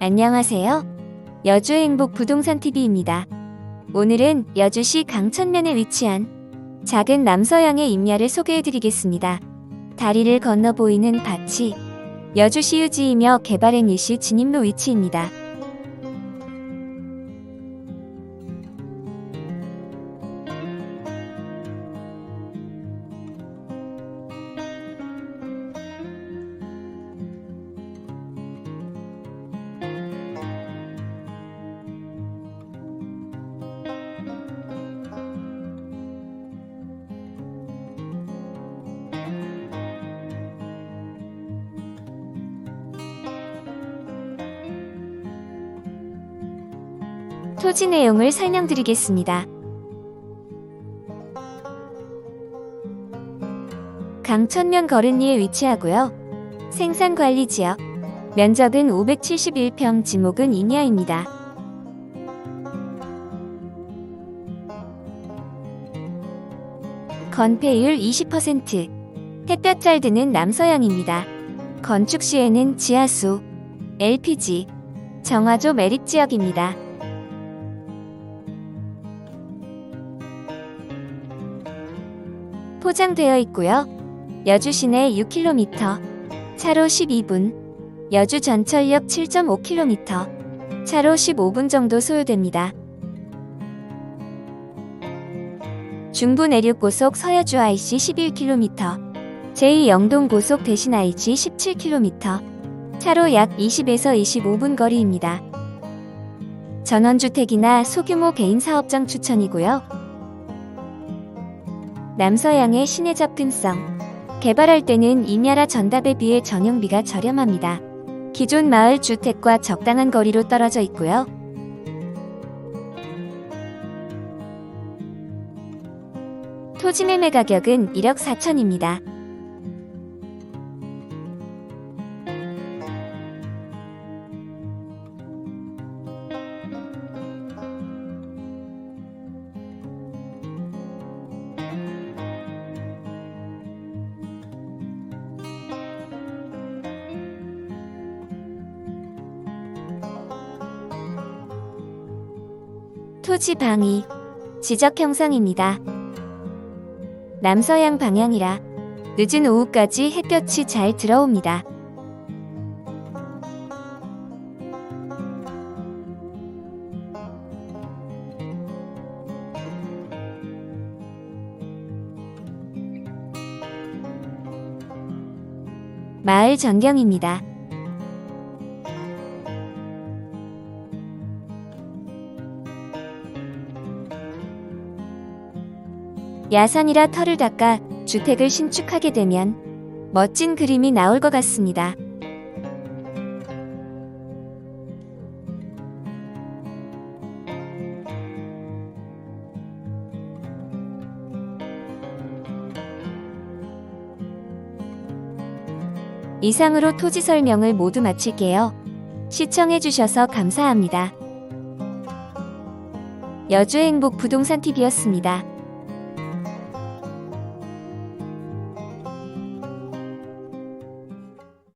안녕하세요. 여주 행복 부동산 TV입니다. 오늘은 여주시 강천면에 위치한 작은 남서양의 임야를 소개해 드리겠습니다. 다리를 건너 보이는 밭이 여주시 유지이며 개발행 일시 진입로 위치입니다. 토지 내용을 설명드리겠습니다. 강천면 거른리에 위치하고요. 생산관리 지역. 면적은 571평, 지목은 인야입니다. 건폐율 20%. 햇볕 잘 드는 남서양입니다. 건축 시에는 지하수, LPG, 정화조 매립 지역입니다. 포장되어 있고요. 여주 시내 6km, 차로 12분, 여주 전철역 7.5km, 차로 15분 정도 소요됩니다. 중부 내륙고속 서여주 IC 11km, 제2영동 고속 대신 IC 17km, 차로 약 20에서 25분 거리입니다. 전원주택이나 소규모 개인 사업장 추천이고요. 남서양의 시내 접근성. 개발할 때는 임야라 전답에 비해 전용비가 저렴합니다. 기존 마을 주택과 적당한 거리로 떨어져 있고요. 토지 매매 가격은 1억 4천입니다. 토지 방위, 지적 형상입니다. 남서양 방향이라 늦은 오후까지 햇볕이 잘 들어옵니다. 마을 전경입니다. 야산이라 털을 닦아 주택을 신축하게 되면 멋진 그림이 나올 것 같습니다. 이상으로 토지 설명을 모두 마칠게요. 시청해주셔서 감사합니다. 여주행복 부동산 TV였습니다.